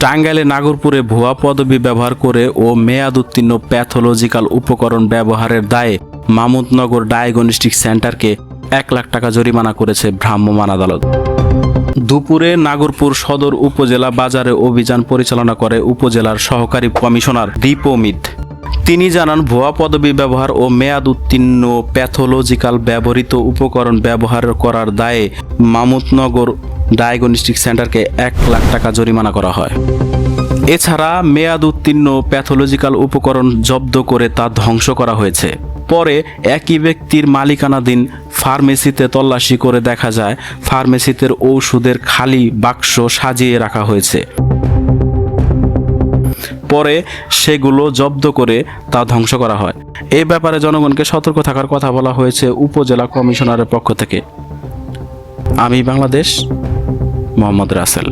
টাঙ্গাইলে নাগরপুরে ভুয়া পদবি ব্যবহার করে ও মেয়াদ উত্তীর্ণ প্যাথোলজিক্যাল উপকরণ ব্যবহারের দায়ে মামুদনগর ডায়াগনস্টিক সেন্টারকে এক লাখ টাকা জরিমানা করেছে ভ্রাম্যমাণ আদালত। দুপুরে নাগরপুর সদর উপজেলা বাজারে অভিযান পরিচালনা করে উপজেলার সহকারী কমিশনার দীপমিত তিনি জানান, ভুয়া পদবি ব্যবহার ও মেয়াদ উত্তীর্ণ প্যাথোলজিক্যাল ব্যবহৃত উপকরণ ব্যবহার করার দায়ে মামুতনগর ডায়াগনস্টিক সেন্টারকে এক লাখ টাকা জরিমানা করা হয়। এছাড়া মেয়াদ উত্তীর্ণ প্যাথোলজিক্যাল উপকরণ জব্দ করে তা ধ্বংস করা হয়েছে। পরে একই ব্যক্তির মালিকানাধীন ফার্মেসিতে তল্লাশি করে দেখা যায় ফার্মেসিতে ঔষধের খালি বাক্স সাজিয়ে রাখা হয়েছে। পরে সেগুলো জব্দ করে তা ধ্বংস করা হয়। এ ব্যাপারে জনগণকে সতর্ক থাকার কথা বলা হয়েছে উপজেলা কমিশনারের পক্ষ থেকে। আমি বাংলাদেশ। মোহাম্মদ রাসেল